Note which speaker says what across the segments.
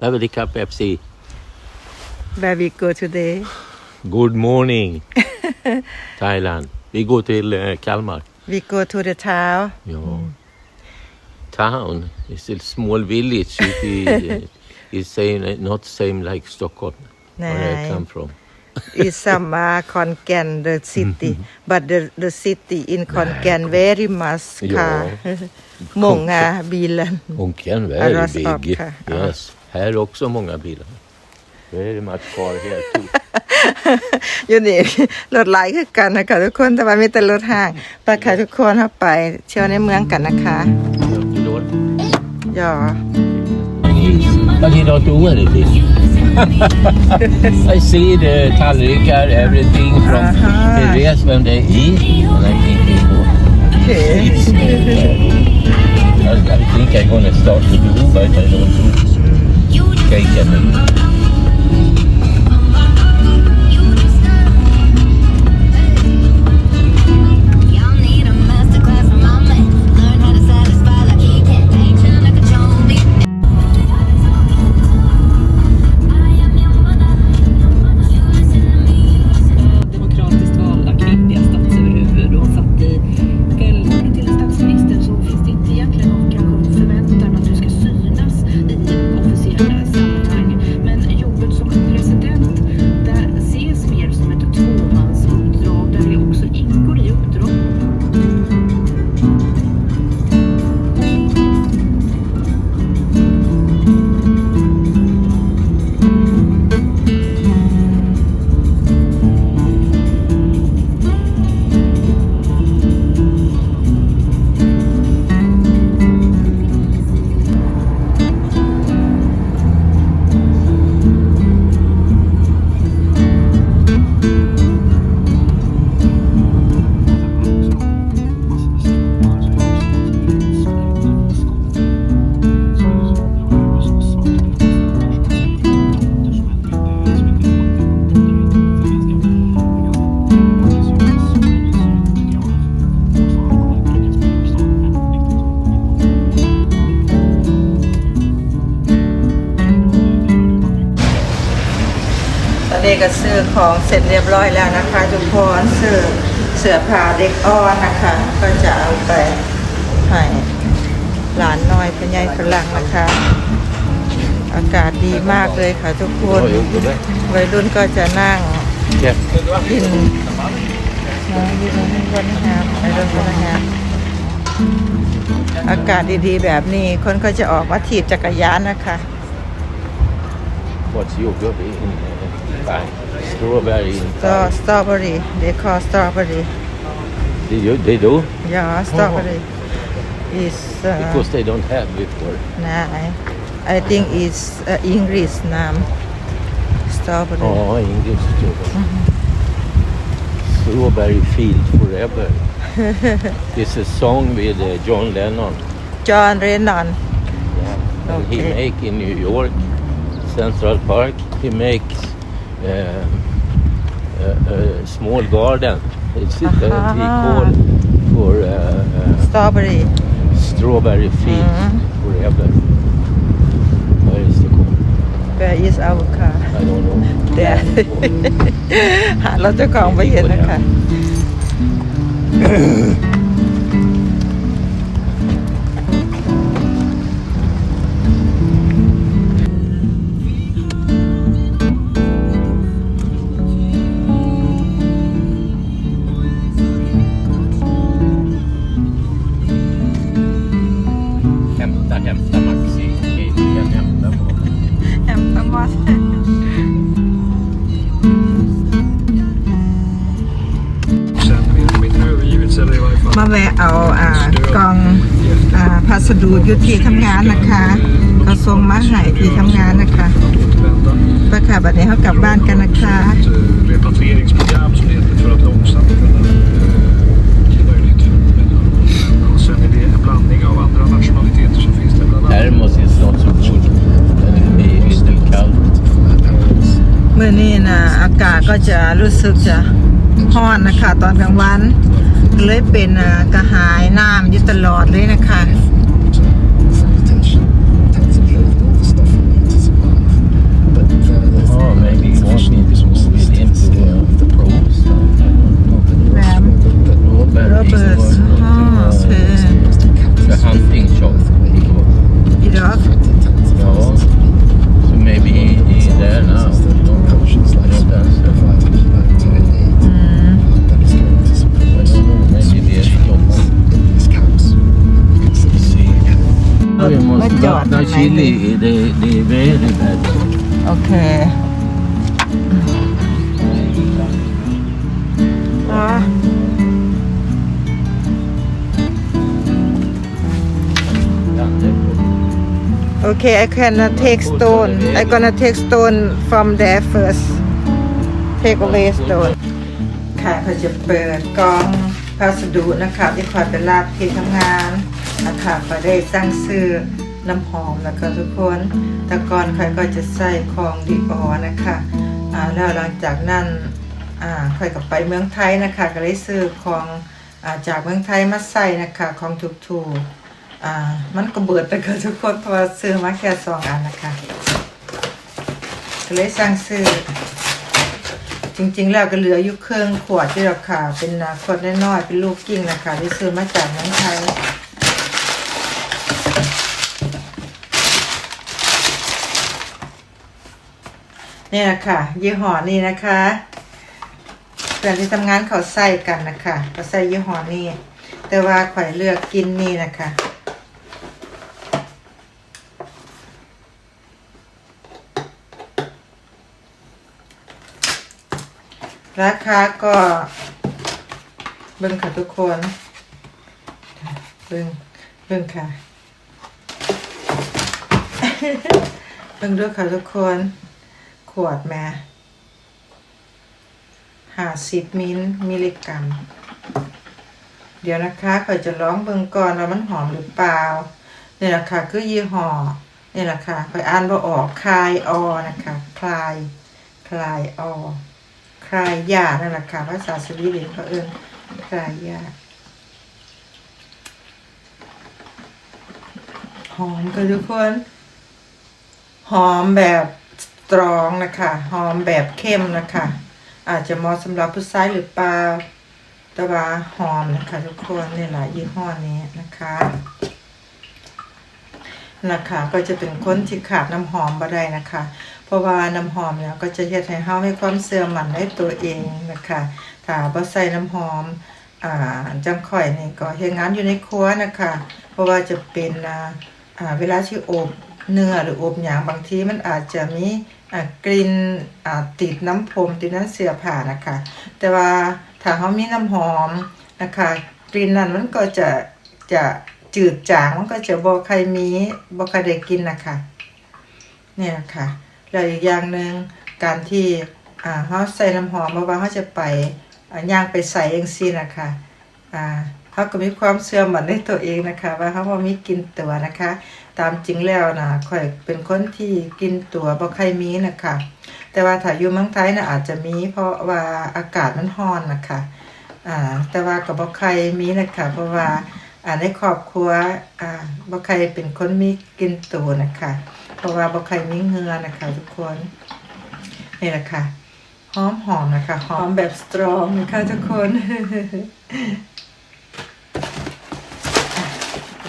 Speaker 1: Lavadi Cup FC.
Speaker 2: where we go today.
Speaker 1: Good morning, Thailand. Vi går till eh, Kalmar.
Speaker 2: We go to the town.
Speaker 1: Ja. Town is a small village. It is, it's same, not same like Stockholm, where I come from.
Speaker 2: It's some uh, Konkan, the city, but the the city in Konkan very much
Speaker 1: Ja.
Speaker 2: car. Många bilar.
Speaker 1: Och
Speaker 2: Arras
Speaker 1: very
Speaker 2: up,
Speaker 1: big.
Speaker 2: ค่ะ. Ja.
Speaker 1: Yes. Här också många bilar. Very much car here too.
Speaker 2: อยู่นี่รถหลายคือกันนะคะทุกคนแต่ว่ามีแต่รถห้างไปค่ะทุกคนเข้าไปเที่ยวในเมืองกันนะคะ
Speaker 1: Door.
Speaker 2: ย่อ
Speaker 1: But he don't do anything. I see the tallrikar, everything from
Speaker 2: Aha.
Speaker 1: Therese when they eat. And I think they go.
Speaker 2: โอเค
Speaker 1: It's, uh, I, I think I'm gonna start to do, but I don't do cake and
Speaker 2: ตอนนี้ก็ซื้อของเสร็จเรียบร้อยแล้วนะคะทุกคนซื้อเสื้อผ้าเด็กอ้อนนะคะ ก็จะเอาไปให้หลานน้อยเป็นยายฝรั่งนะคะ อากาศดีมากเลยค่ะทุกคนวัยรุ่นก็จะนั่งกินนะยืนบนงามวัยรุ่นอากาศดีๆ แบบนี้คนก็จะออกมาถีบจักรยานนะคะ
Speaker 1: What's yoghurt in uh, Thai? Strawberry in
Speaker 2: ก็
Speaker 1: Thai.
Speaker 2: สตรอเบอรี่เด Strawberry. Star- strawberry. They call strawberry.
Speaker 1: They do? They do?
Speaker 2: Yeah, strawberry. Oh. It's uh,
Speaker 1: Because they don't have before.
Speaker 2: nah, I, think it's uh, English name. Strawberry.
Speaker 1: Oh, English strawberry. Mm-hmm. Strawberry field forever. it's a song with uh, John Lennon.
Speaker 2: John Lennon.
Speaker 1: Yeah. He make in New York, Central Park. He makes um, a, a small garden. It's uh, he
Speaker 2: Aha.
Speaker 1: call for uh, uh,
Speaker 2: Strawberry.
Speaker 1: strawberry field
Speaker 2: Mhm.
Speaker 1: forever. Where is the call?
Speaker 2: Where is our car?
Speaker 1: I don't know.
Speaker 2: เดี๋ยว หารถเจ้าของไปเห็นนะคะ ดูอยู่ที่ทำงานนะคะเขาส่งมาให้ที่ทำงานนะคะ
Speaker 3: ป
Speaker 2: ระค่ะบัดนี้เขากลับบ้านกันนะคะเมื่อนี้นะอากาศก็จะรู้สึกจะห้อนนะคะ ตอนกลางวันเลยเป็นกระหายน้ำอยู่ตลอดเลยนะคะ
Speaker 1: No
Speaker 2: ข้างใน
Speaker 1: chili, they, they very bad.
Speaker 2: โอเคอ๋อ Okay, I cannot take stone. I gonna take stone from there first. Take away stone. ค่ะเขาจะเปิดกล่องพัสดุนะคะที่คอยไปรับที่ทำงานนะคะก็ได้สั่งซื้อ น้ำหอมแล้วก็ทุกคนต่ก่อนใครก็จะใส่ของดีออนะคะอ่าแล้วหลังจากนั้นอ่าใครก็ไปเมืองไทยนะคะ ก็เลยซื้อของอ่าจากเมืองไทยมาใส่นะคะ ของถูกๆอ่ามันก็เบิดไปกับทุกคนเพราะว่าซื้อมาแค่สองอันนะคะก็เลยสั่งซื้อจริงๆ แล้วก็เหลืออยู่เครื่องขวดที่ราคาเป็นขวดน้อยๆเป็นลูกกิ้งนะคะที่ซื้อมาจากเมืองไทย นี่นะคะยี่ห้อนี้นะคะเพื่อนที่ทำงานเขาใส่กันนะคะเขาใส่ยี่ห้อนี้ แต่ว่าข่อยเลือกกินนี่นะคะราคาก็เบิ่งค่ะทุกคน เบิ่งเบิ่งค่ะ เบิ่งด้วยค่ะทุกคน วดแม่ห้าสิบมิลมิลลิกรัม เดี๋ยวนะคะก็จะลองเบิงก่อนว่ามันหอมหรือเปล่าเนี่ยแหละค่ะคือยี่ห้อเนี่ยแหละค่ะไปอ่านบ่ออกคลายออนะคะคลายคลายออคลายยานั่นแหละค่ะภาษาสวีเดนเขาเอิ้นคลายยาหอมกันทุกคน หอมแบบ ตรองนะคะ หอมแบบเข้มนะคะ อาจจะเหมาะสำหรับผู้ชายหรือเปล่าแต่ว่าหอมนะคะ ทุกคนนี่แหละยี่ห้อนี้นะคะนะคะก็จะเป็นคนที่ขาดน้ำหอมบ่ได้นะคะ เพราะว่าน้ำหอมเนี่ยก็จะเฮ็ดให้เฮามีความเสื่อมมันในตัวเองนะคะถ้าบ่ใส่น้ำหอมอ่าจังข่อยนี่ก็เฮ็ดงานอยู่ในครัวนะคะ เพราะว่าจะเป็นอ่าเวลาที่อบ เนื้อหรืออบหยังบางทีมันอาจจะมีกลิ่นอ่าติดน้ำพรมติดน้ำเสือผ้านะคะ แต่ว่าถ้าเฮามีน้ำหอมนะคะกลิ่นนั้นมันก็จะจะจืดจางมันก็จะบ่ใครมีบ่ใครได้กินนะคะเนี่ยค่ะแล้วอีกอย่างหนึ่งการที่เขาใส่น้ำหอมเพราะว่าเขาจะไปย่างไปใส่เองสินะคะเขาก็มีความเชื่อมั่นในตัวเองนะคะ ว่าเขาว่มีกินตัวนะคะ ตามจริงแล้วนะข่อยเป็นคนที่กินตัวบ่ใครมีนะคะแต่ว่าถ้าอยู่เมืองไทยนะอาจจะมี เพราะว่าอากาศมันร้อนนะคะอ่าแต่ว่ากับบ่ใครมีนะคะเพราะว่าอ่าในครอบครัวอ่าบ่ใครเป็นคนมีกินตัวนะคะเพราะว่าบ่ใครมีเงือนะคะทุกคนนี่แหละค่ะหอมหอมนะคะหอมแบบสตรองนะคะทุกคน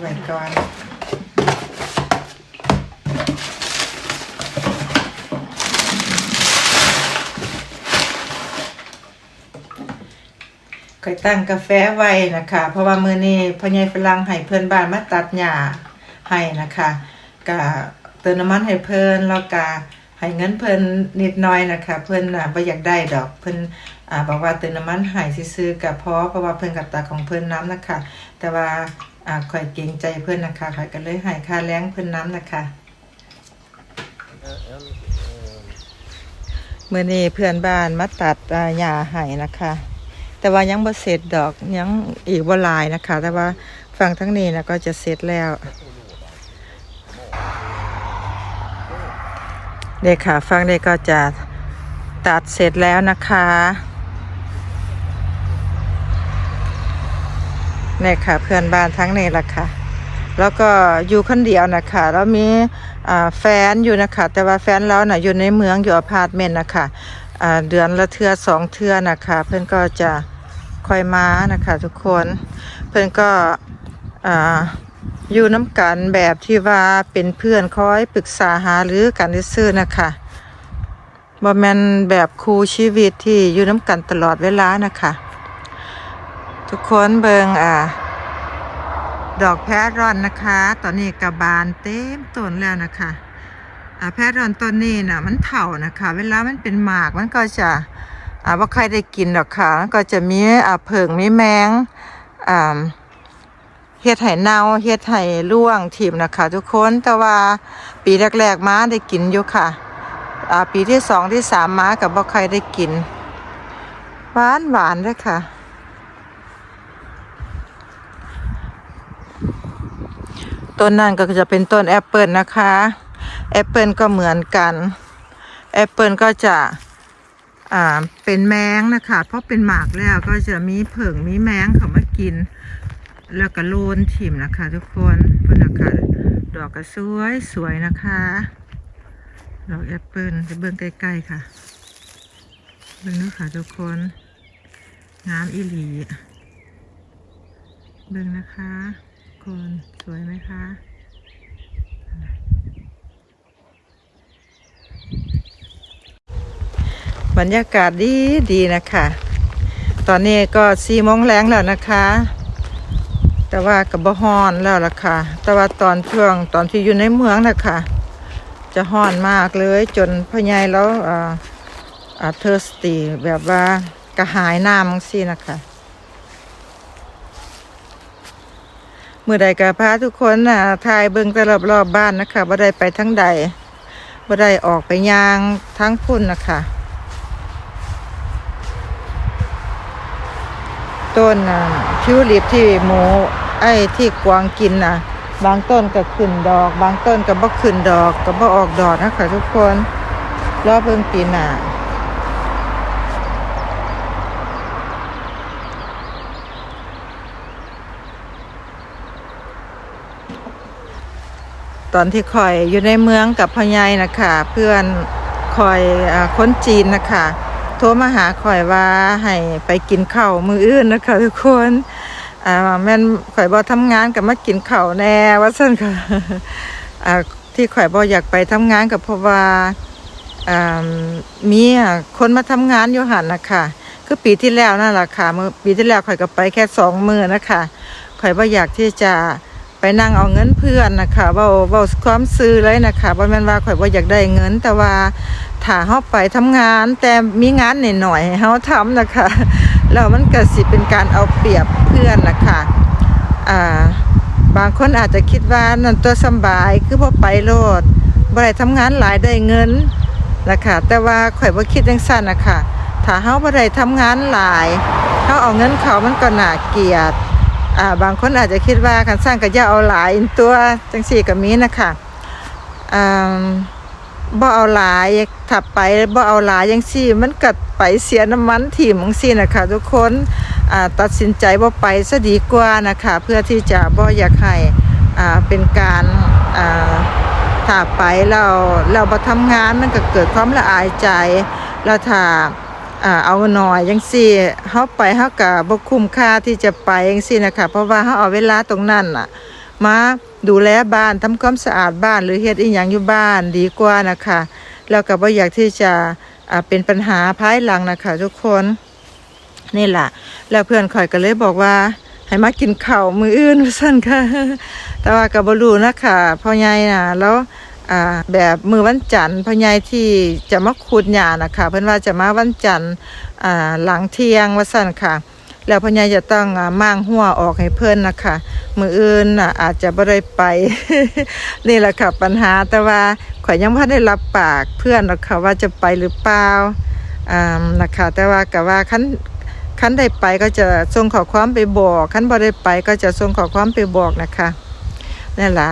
Speaker 2: ไว้ก่อน ค่อยตั้งกาแฟไว้นะคะ เพราะว่ามื้อนี้พ่อใหญ่ฝรั่งให้เพื่อนบ้านมาตัดหญ้าให้นะคะก็เติมน้ำมันให้เพิ่นแล้วก็ให้เงินเพิ่นนิดหน่อยนะคะ เพิ่นน่ะบ่อยากได้ดอกเพิ่นอ่าบอกว่าเติมน้ำมันให้ซื่อๆก็พอเพราะว่าเพิ่นก็ตัดของเพิ่นน้ำนะคะ แต่ว่าอ่าข่อยเกรงใจเพิ่นนะคะข่อยก็เลยให้ค่าแรงเพิ่นน้ำนะคะมื่อนี้เพื่อนบ้านมาตัดอ่าหญ้าให้นะคะ แต่ว่ายังบ่เสร็จดอกยังอีกบ่หลายนะคะ แต่ว่าฝั่งทั้งนี้นะก็จะเสร็จแล้วเด็กค่ะฝั่งนี้ก็จะตัดเสร็จแล้วนะคะนี่ค่ะเพื่อนบ้านทั้งนี้ละค่ะ แล้วก็อยู่คนเดียวนะคะแล้วมีแฟนอยู่นะคะ แต่ว่าแฟนเราน่ะอยู่ในเมืองอยู่อพาร์ตเมนต์นะคะอ่าเดือนละเทือสองเทือนะคะ เพื่อนก็จะ คอยมานะคะทุกคนเพื่อนก็ออยู่น้ำกันแบบที่ว่าเป็นเพื่อนคอยปรึกษาหาหรือกันซื่อนะคะบ่แมนแบบครูชีวิตที่อยู่น้ำกันตลอดเวลานะคะ ทุกคนเบิงอ่าดอกแพรรอนนะคะ ตอนนี้กระบานเต็มต้นแล้วนะคะแพรรอนต้นนี้น่ะมันเถ่านะคะ เวลามันเป็นหมากมันก็จะ อ่าว่าใครได้กินดอกค่ะ ก็จะมีอ่าเผิงมีแมงอ่าเฮ็ดไห่เน่าเฮ็ดไห่ร่วงทีมนะคะทุกคนแต่ว่าปีแรกๆมาได้กินอยู่ค่ะอ่าปีที่สองที่สามมากับบ่ใครได้กิน หวานหวานเลยค่ะต้นนั่นก็จะเป็นต้นแอปเปิลนะคะ แอปเปิลก็เหมือนกัน แอปเปิลก็จะ เป็นแมงนะคะ เพราะเป็นหมากแล้วก็จะมีเผิงมีแมงเขามากิน แล้วก็โลนถิ่มนะคะ ทุกคนเพื่อนนะคะดอกก็สวยสวยนะคะดอกแอปเปิลจะเบิ่งใกล้ๆค่ะเบิ่งนู้ค่ะทุกคนงามอีหลีเบิ่งนะคะ คนสวยไหมคะ บรรยากาศดีดีนะคะ ตอนนี้ก็สี่โมงแรงแล้วนะคะ แต่ว่ากับบฮอนแล้วล่ะค่ะ แต่ว่าตอนช่วงตอนที่อยู่ในเมืองนะคะจะฮ้อนมากเลยจนพ่อใหญ่แล้วอ่าอ่าเทอร์สตีแบบว่ากระหายน้ำสินะคะเมื่อใดก็พาทุกคนน่ะถ่ายเบิ่งแต่รอบๆบบ้านนะคะบ่ได้ไปทั้งใดบ่ได้ออกไปยางทั้งพุ่นนะคะ ต้นน่ะทิวลิปที่หมูไอ้ที่กวางกินน่ะบางต้นก็ขึ้นดอก บางต้นก็บ่ขึ้นดอกก็บ่ออกดอกนะคะทุกคนรอบเบิ่งปีหน้าตอนที่คอยอยู่ในเมืองกับพ่อใหญ่นะคะเพื่อนคอยอคนจีนนะคะ ทรมาหาคอยว่าให้ไปกินข้าวมืออื่นนะคะทุกคนอ่าแม่นข่อยบอทำงานกับมากินข้าวแน่ว่าซั่นค่ะอ่าที่ข่อยบออยากไปทำงานกับเพราะว่าอ่ามีคนมาทำงานอยู่หันนะคะคือปีที่แล้วนั่นแหละค่ะมื่อปีที่แล้วข่อยก็ไปแค่สองมือนะคะข่อยบออยากที่จะ ไปนั่งเอาเงินเพื่อนนะคะเว้าเว้าความซื้อเลยนะคะบ่แม่นว่าข่อยบ่าอยากได้เงิน แต่ว่าถ้าเฮาไปทำงาน แต่มีงานหน่อยๆให้เฮาทำนะคะแล้วมันก็สิเป็นการเอาเปรียบเพื่อนนะคะอ่าบางคนอาจจะคิดว่านั่นตัวสบายคือบ่ไปโลดบ่ได้ทำงานหลายได้เงินนะคะแต่ว่าข่อยบ่คิดจังซั่นนะคะถ้าเฮาบ่ได้ทำงานหลายเฮาเอาเงินเขามันก็น่าเกลียด อ่าบางคนอาจจะคิดว่าคันสร้างก็อย่าเอาหลายตัวจังสี่ก็มีนะคะอ่าบ่เอาหลายถ้าไปบ่เอาหลายจังสี่ มันก็ไปเสียน้ำมันถิ่มจังซี่นะคะทุกคนอ่าตัดสินใจบ่ไปซะดีกว่านะคะเพื่อที่จะบ่อยากให้อ่าเป็นการอ่าถ้าไปแล้วเราบ่ทำงานมันก็เกิดความละอายใจแล้วถ้าอ่า เอาหน่อยจังซี่เฮาไปเฮาก็บ่คุ้มค่าที่จะไปจังซี่นะคะเพราะว่าเฮาเอาเวลาตรงนั้นน่ะ มาดูแลบ้านทำความสะอาดบ้านหรือเฮ็ดอีหยังอยู่บ้านดีกว่านะคะแล้วก็บ่อยากที่จะเป็นปัญหาภายหลังนะคะ ทุกคนนี่แหละแล้วเพื่อนข่อยก็เลยบอกว่า ให้มากินข้าวมืออื่นว่าซั่นค่ะ แต่ว่าก็บ่รู้นะคะพ่อใหญ่น่ะแล้ว อ่าแบบมือวันจันทร์พ่อใหญ่ที่จะมาขุดหญ้านะคะเพิ่นว่าจะมาวันจันทร์อ่าหลังเที่ยงว่าซั่นค่ะ แล้วพ่อใหญ่จะต้องอ่าม่างหัวออกให้เพิ่นนะคะมืออื่นอาจจะบ่ได้ไป นี่แหละค่ะปัญหาแต่ว่าข่อยยังบ่ได้รับปากเพื่อนหรอกค่ะว่าจะไปหรือเปล่าอ่านะคะแต่ว่าก็ว่าคันคันได้ไปก็จะส่งขอความไปบอกคันบ่ได้ไปก็จะส่งขอความไปบอกนะคะนั่นล่ะ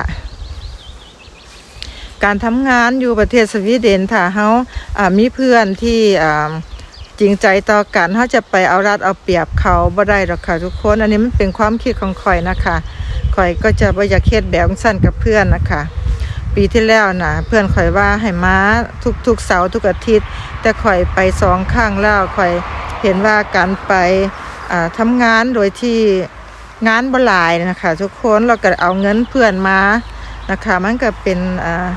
Speaker 2: การทำงานอยู่ประเทศสวีเดนถ้าเฮาามีเพื่อนที่จริงใจต่อกันเฮาจะไปเอารัดเอาเปรียบเขาบ่ได้หรอกค่ะทุกคน อันนี้มันเป็นความคิดของข่อยนะคะข่อยก็จะบ่อยากเฮ็ดแบบสั้นกับเพื่อนนะคะ ปีที่แล้วนะเพื่อนข่อยว่าให้มาทุกทุกเสาร์ทุกอาทิตย์ แต่ข่อยไปสองครั้งแล้วข่อยเห็นว่าการไปอ่าทำงานโดยที่งานบ่หลายนะคะ ทุกคนเราก็เอาเงินเพื่อนมานะคะ มันก็เป็นอ่า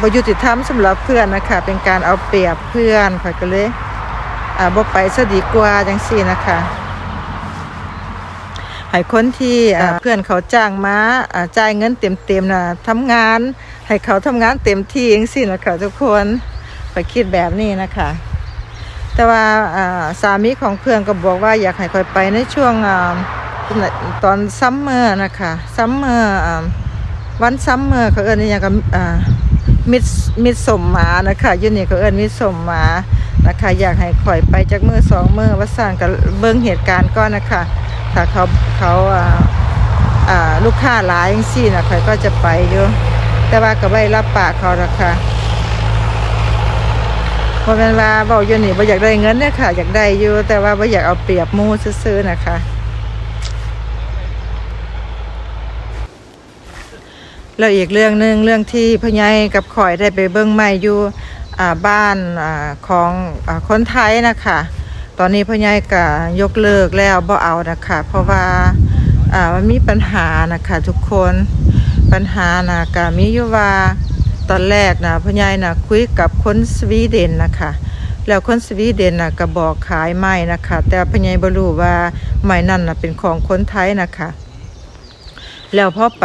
Speaker 2: บยุติธรรมสำหรับเพื่อนนะคะ เป็นการเอาเปรียบเพื่อนข่อยก็เลยอ่าบ่ไปซะดีกว่าจังซี่นะคะให้คนที่อ่าเพื่อนเขาจ้างมาอ่าจ่ายเงินเต็มๆนะทำงาน ให้เขาทำงานเต็มที่จังซี่นะคะทุกคนไปคิดแบบนี้นะคะ แต่ว่าอ่าสามีของเพื่อนก็บอกว่าอยากให้คอยไปในช่วงอ่าตอนซัมเมอร์นะคะซัมเมอร์อ่าวันซัมเมอร์เขาเอิ้นอหยังกับอ่า มิดมิดสมหมานะคะยูนี่เขาเอิ้นมิดสมหมานะคะ อยากให้คอยไปจากมือสองมือว่าสั่งกับเบิ้งเหตุการณ์ก่อนนะคะถ้าเขาเขาอ่าลูกค้าหลายจังซี่นะคอยก็จะไปอยู่แต่ว่าก็ไม่รับปากเขาละค่ะบ่แม่นว่าเว้าอยู่นี่บ่อยากได้เงินเด้อค่ะ อยากได้อยู่แต่ว่าบ่อยากเอาเปรียบมูซื่อๆนะคะ แล้วอีกเรื่องหนึ่งเรื่องที่พ่อใหญ่กับข่อยได้ไปเบิ่งใหม่อยู่บ้านอของอคนไทยนะคะตอนนี้พ่อใหญ่ก็ยกเลิกแล้วบ่เอานะคะเพราะว่าอ่ามันมีปัญหานะคะทุกคนปัญหานะก็มีอยู่ว่าตอนแรกนะพ่อใหญ่นะคุยกับคนสวีเดนนะคะแล้วคนสวีเดนนะก็บอกขายไม้นะคะแต่พ่อใหญ่บ่รู้ว่าไม้นั่นนะเป็นของคนไทยนะคะ แล้วพอไป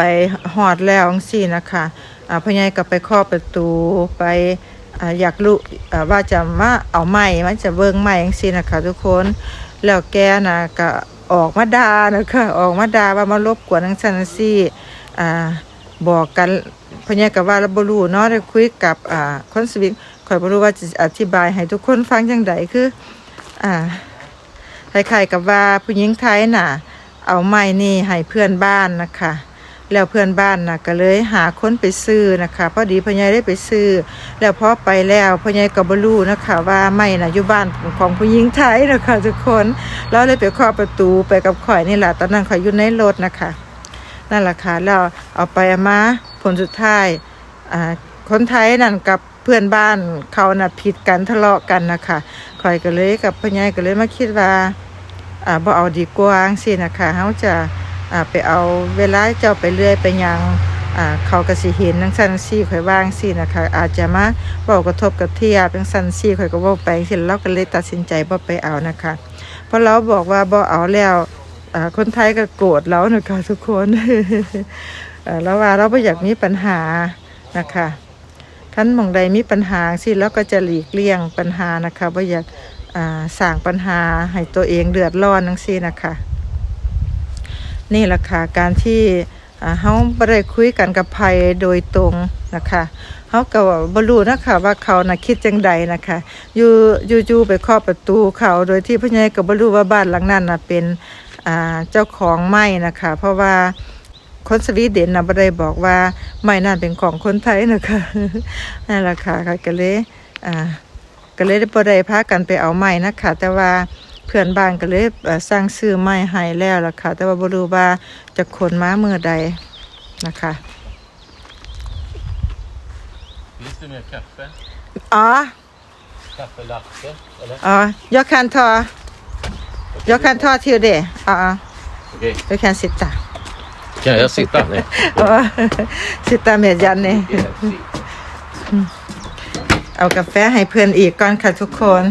Speaker 2: หอดแล้วจังซี่นะคะอ่าพ่อใหญ่ก็ไปเคาะประตูไปอ่าอยากรู้อ่าว่าจะมาเอาไม้มันจะเบิ่งไม้จังซี่นะคะ ทุกคนแล้วแกนะก็ออกมาด่านะคะออกมาด่าว่ามารบกวนทั้งซันซี่อ่าบอกกันพญากับว่าเราบรูเนาะได้คุยกับอ่าคนสวิงข่อยบรูว่าจะอธิบายให้ทุกคนฟังจังไดคืออ่าคล้ายๆกับว่าผู้หญิงไทยน่ะ เอาไม้นี่ให้เพื่อนบ้านนะคะแล้วเพื่อนบ้านน่ะก็เลยหาคนไปซื้อนะคะพอดีพ่อใหญ่ได้ไปซื้อ แล้วพอไปแล้วพ่อใหญ่ก็บ่รู้นะคะว่าไม้น่ะอยู่บ้านของผู้หญิงไทยนะคะทุกคนแล้วเลยไปเคาะประตูไปกับข่อยนี่แหละตอนนั้นข่อยอยู่ในรถนะคะนั่นแหละค่ะแล้วเอาไปเอามาผลสุดท้ายอ่าคนไทยนั่นกับเพื่อนบ้านเขาน่ะผิดกันทะเลาะกันนะคะข่อยก็เลยกับพ่อใหญ่ก็เลยมาคิดว่า อ่าบ่เอาดีกว่าจังซี่นะคะเฮาจะอ่าไปเอาเวลาเจ้าไปเรื่อยไปยังอ่าเขาก็สิเห็นจังซั่นซี่ข่อยว่างซี่นะคะ อาจจะมาเว้ากระทบกับเทียบจังซั่นซี่ข่อยก็เว้าไปจังซี่เราก็เลยตัดสินใจบ่ไปเอานะคะ เพราะเราบอกว่าบ่เอาแล้วอ่าคนไทยก็โกรธเรานะคะทุกคนเอ่อแล้วว่าเราบ่อยากมีปัญหานะคะคันหมองใดมีปัญหาสิเราก็จะหลีกเลี่ยงปัญหานะคะบ่อยาก สร้างปัญหาให้ตัวเองเดือดร้อนทั้งสิ้นะคะ นี่แหละค่ะการที่เฮาบ่ได้คุยกันกับภัยโดยตรงนะคะเฮาก็บ่รู้นะคะว่าเขาน่ะคิดจังใดนะคะอยู่อยู่ไปเคาะประตูเขาโดยที่พ่อใหญ่ก็บ่รู้ว่าบ้านหลังนั้นน่ะเป็นเจ้าของไม้นะคะ เพราะว่าคนสวีเดนน่ะบ่ได้บอกว่าไม้นั่นเป็นของคนไทยนะคะนั่นแหละค่ะก็เลยอ่า ก็เลยได้บ่ได้พากันไปเอาไม้นะคะแต่ว่าเพื่อนบ้านก็เลยเอ่อสร้างซื้อไม้ให้แล้วล่ะค่ะ แต่ว่าบ่รู้ว่าจะขนมาเมื่อใดนะคะ
Speaker 1: Finns det mer kaffe?
Speaker 2: อ๋อ
Speaker 1: Kaffe latte? Eller?
Speaker 2: อ๋อ jag kan ta jag kan ta till det อ๋อ
Speaker 1: Okej.
Speaker 2: du kan sitta
Speaker 1: Kan jag sitta? Nej.
Speaker 2: อ๋อ sitta med Janne
Speaker 1: Yes,
Speaker 2: เอากาแฟให้เพื่อนอีกก่อนค่ะทุกคน